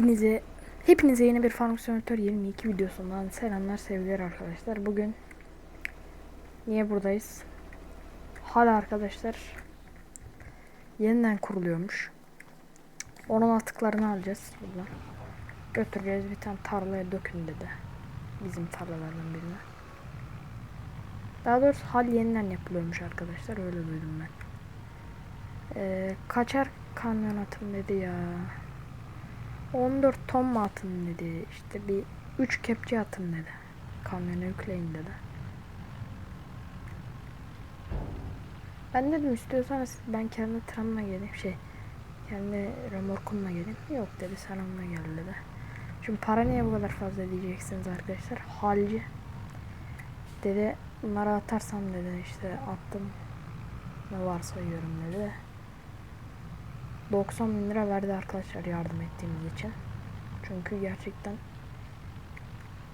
Hepinize hepinize yeni bir Farm Simulator 22 videosundan selamlar sevgiler arkadaşlar. Bugün niye buradayız? Hala arkadaşlar yeniden kuruluyormuş. Onun atıklarını alacağız buradan. Götüreceğiz bir tane tarlaya dökün dedi. Bizim tarlalardan birine. Daha doğrusu hal yeniden yapılıyormuş arkadaşlar öyle duydum ben. Ee, kaçar kamyon atın dedi ya. 14 ton mu atın dedi. İşte bir 3 kepçe atın dedi. Kamyona yükleyin dedi. Ben dedim istiyorsanız ben kendi tramla geleyim şey kendi remorkumla geleyim. Yok dedi sen onunla gel dedi. Şimdi para niye bu kadar fazla diyeceksiniz arkadaşlar. Halci dedi bunları atarsam dedi işte attım ne varsa yiyorum dedi. 90 bin lira verdi arkadaşlar yardım ettiğimiz için. Çünkü gerçekten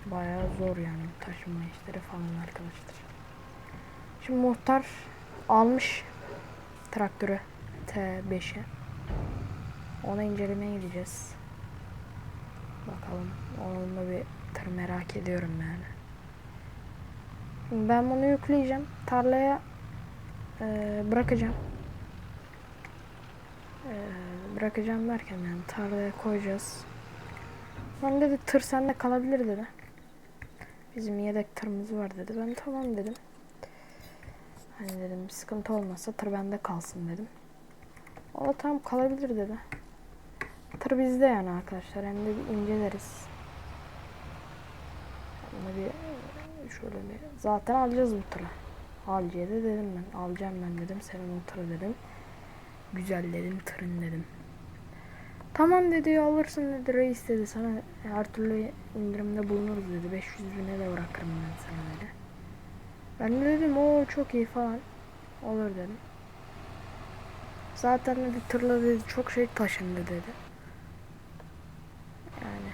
bayağı zor yani taşıma işleri falan arkadaşlar. Şimdi muhtar almış traktörü T5'i. Ona incelemeye gideceğiz. Bakalım onunla bir tır merak ediyorum yani. Şimdi ben bunu yükleyeceğim. Tarlaya eee, bırakacağım. Bırakacağım derken yani tarlaya koyacağız. Ben dedi tır sende kalabilir dedi. Bizim yedek tırımız var dedi. Ben tamam dedim. Hani dedim sıkıntı olmazsa tır bende kalsın dedim. O da tamam kalabilir dedi. Tır bizde yani arkadaşlar. Hem de bir inceleriz. De bir şöyle bir zaten alacağız bu tırı. Alciye de dedim ben. Alacağım ben dedim. Senin o tırı dedim. Güzel dedim tırın dedim. Tamam dedi alırsın dedi reis dedi sana her türlü indirimde bulunuruz dedi 500 bine de bırakırım ben sana dedi. Ben de dedim o çok iyi falan olur dedim. Zaten dedi tırla dedi çok şey taşındı dedi. Yani.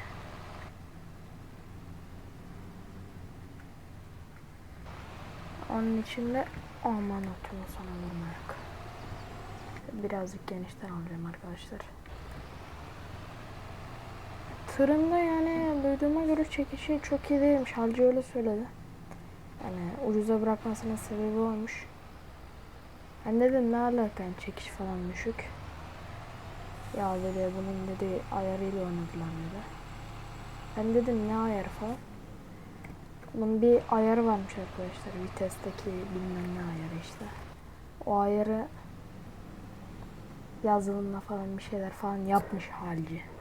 Onun için de aman atıyor sana vurmayak. Birazcık genişten alacağım arkadaşlar. Tırında yani duyduğuma göre çekişi çok iyi değilmiş. Halcı öyle söyledi. Yani ucuza bırakmasının sebebi oymuş. Ben dedim ne alaka yani çekiş falan düşük. Ya dedi bunun dedi ayarıyla oynadılar dedi. Ben dedim ne ayarı falan. Bunun bir ayarı varmış arkadaşlar. Vitesteki bilmem ne ayarı işte. O ayarı yazılımla falan bir şeyler falan yapmış halci.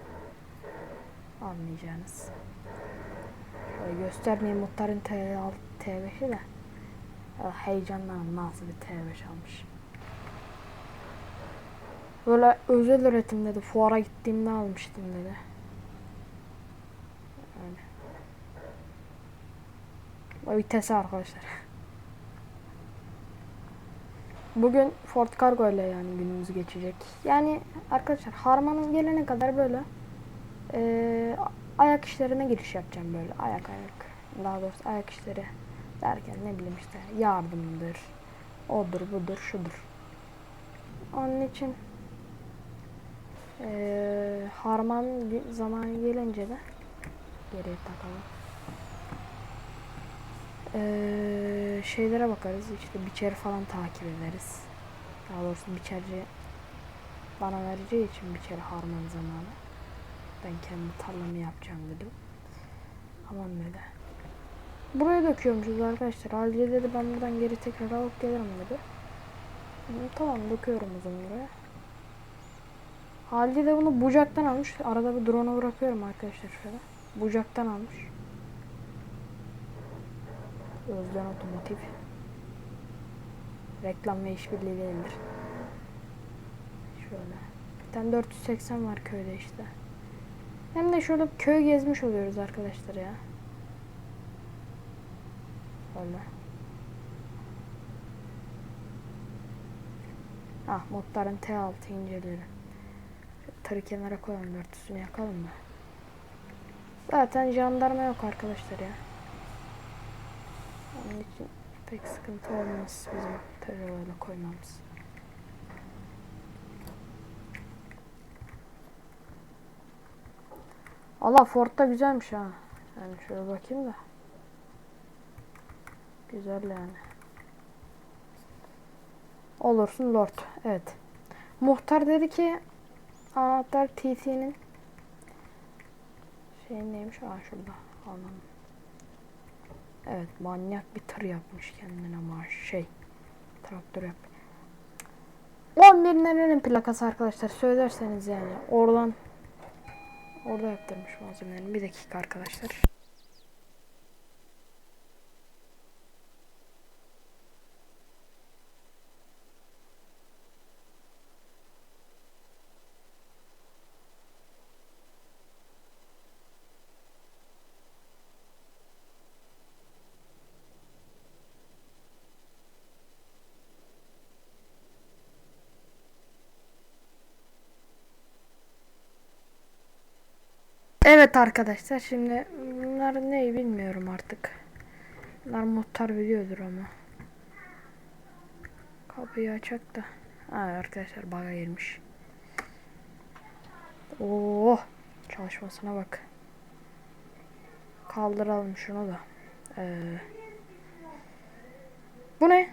Anlayacağınız. Şöyle göstermeyeyim muhtarın T6 T5'i de. Ya Heyecanlandım nasıl bir T5 almış. Böyle özel üretim dedi. Fuara gittiğimde almıştım dedi. Öyle. Vitesi arkadaşlar. Bugün Ford Cargo ile yani günümüz geçecek. Yani arkadaşlar harmanın gelene kadar böyle eee, ayak işlerine giriş yapacağım böyle ayak ayak. Daha doğrusu ayak işleri derken ne bileyim işte yardımdır, odur budur şudur. Onun için eee harman zamanı gelince de geriye takalım. Eee, şeylere bakarız işte biçeri falan takip ederiz. Daha doğrusu biçerci bana vereceği için biçeri harman zamanı. Ben kendi tarlamı yapacağım dedim. Aman dedi. Buraya döküyormuşuz arkadaşlar. Halciye dedi ben buradan geri tekrar alıp gelirim dedi. Tamam döküyorum o zaman buraya. Halci de bunu bucaktan almış. Arada bir drone'a bırakıyorum arkadaşlar şöyle. Bucaktan almış. Özden Otomotiv. Reklam ve işbirliği değildir. Şöyle. Bir tane 480 var köyde işte. Hem de şöyle köy gezmiş oluyoruz arkadaşlar ya. Böyle. Ah muhtarın T6 inceleri. Şu Tırı kenara koyalım dörtüsünü yakalım da. Zaten jandarma yok arkadaşlar ya. Onun için pek sıkıntı olmaz bizim tırı böyle koymamız. Allah Ford da güzelmiş ha. Yani şöyle bakayım da. Güzel yani. Olursun Lord. Evet. Muhtar dedi ki anahtar TT'nin şey neymiş? Aa şurada. Anladım. Evet manyak bir tır yapmış kendine maaş şey. Traktör yap. 11 nerenin plakası arkadaşlar söylerseniz yani oradan orada yaptırmış malzemelerini. Bir dakika arkadaşlar. Evet arkadaşlar şimdi bunlar ne bilmiyorum artık. Bunlar muhtar biliyordur ama. Kapıyı açak da. Ha arkadaşlar baga girmiş. Oo çalışmasına bak. Kaldıralım şunu da. Ee, bu ne?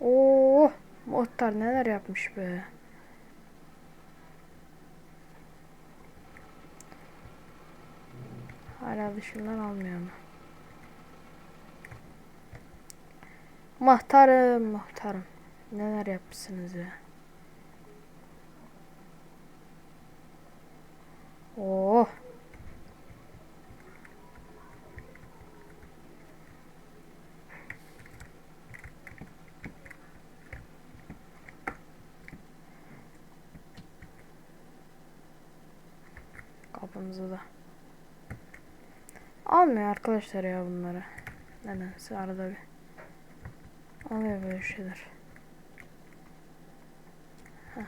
Oo muhtar neler yapmış be. Hala dışından almıyor mu? Muhtarım, muhtarım. Neler yapmışsınız ya? Oh. Kapımızı da. Almıyor arkadaşlar ya bunları. Nedense arada bir. Alıyor böyle şeyler. Heh.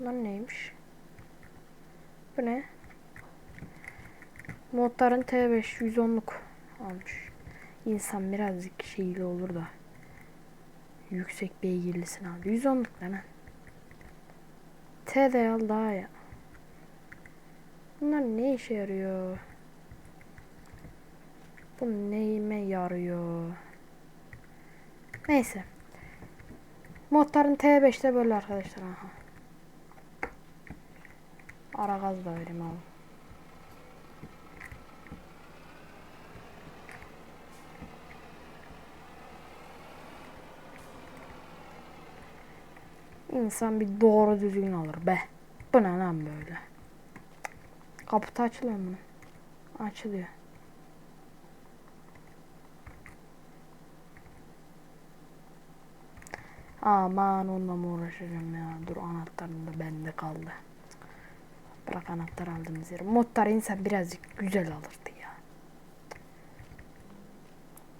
Bunlar neymiş? Bu ne? Motorun T5 110'luk almış. İnsan birazcık şeyli olur da. Yüksek beygirlisini aldı. 110'luk ne lan? T de al daha ya. Bunlar ne işe yarıyor? Bu neyime yarıyor? Neyse. Motorun T5'te böyle arkadaşlar. Aha. Ara gaz da vereyim abi. İnsan bir doğru düzgün alır be. Bu ne lan böyle? Kapı açılıyor mu? Açılıyor. Aman onunla mı uğraşacağım ya? Dur anahtarım da bende kaldı. Bırak anahtar aldığımız yere. Motor insan birazcık güzel alırdı ya.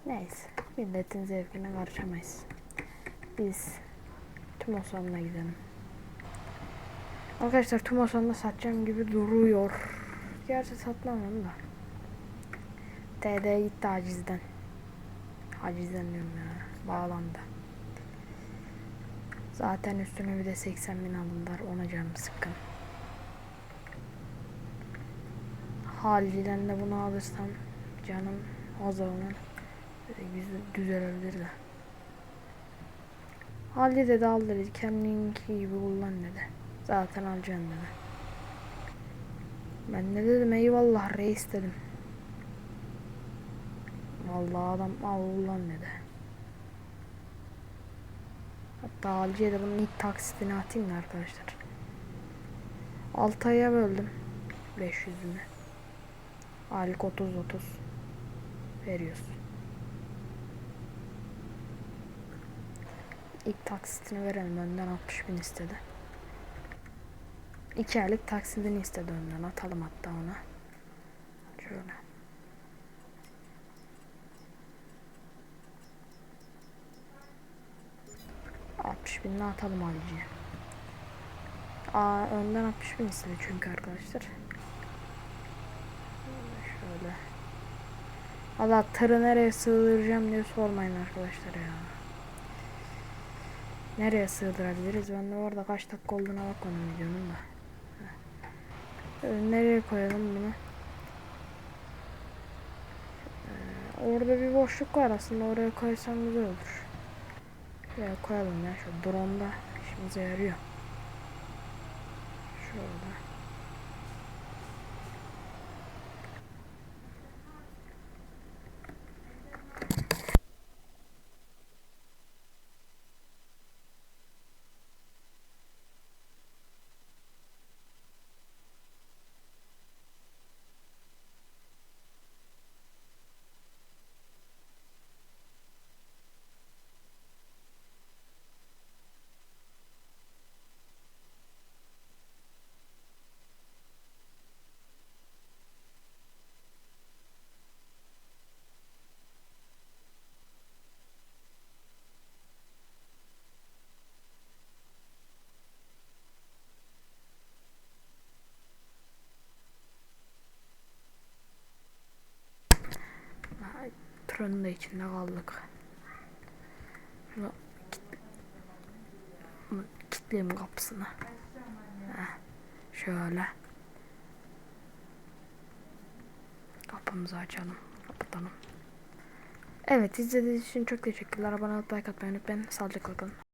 Neyse. Milletin zevkine karışamayız. Biz Tümosan'la gidelim. Arkadaşlar Tümosan'da satacağım gibi duruyor. Gerçi satmam onu da. TD gitti acizden. Acizden diyorum ya. Bağlandı. Zaten üstüne bir de 80 bin aldılar. Ona canım sıkkın. Haliyle de bunu alırsam canım o zaman yüzü düzelebilir de. Halide dedi al dedi kendinki gibi kullan dedi. Zaten alacaksın dedi. Ben ne dedim eyvallah reis dedim. Vallahi adam al kullan dedi. Hatta Alci'ye de bunun ilk taksitini atayım da arkadaşlar. 6 aya böldüm. 500'ünü. Aylık 30-30 veriyorsun. İlk taksitini verelim önden 60 bin istedi. 2 aylık taksidini istedi önden atalım hatta ona. Şöyle. Altmış binini atalım Ali'ciye. Aa önden 60 bin istedi çünkü arkadaşlar. Şöyle. Allah tırı nereye sığdıracağım diye sormayın arkadaşlar ya. Nereye sığdırabiliriz? Ben de orada kaç dakika olduğuna bakmadım videonun da. Nereye koyalım bunu? Ee, orada bir boşluk var aslında oraya koysam güzel olur. Ya koyalım ya şu drone'da işimize yarıyor. Şurada. Tırın da içinde kaldık. Kilitleyeyim kapısını. Heh, şöyle. Kapımızı açalım. Kapatalım. Evet izlediğiniz için çok teşekkürler. Abone olup like atmayı unutmayın. Sağlıcakla kalın.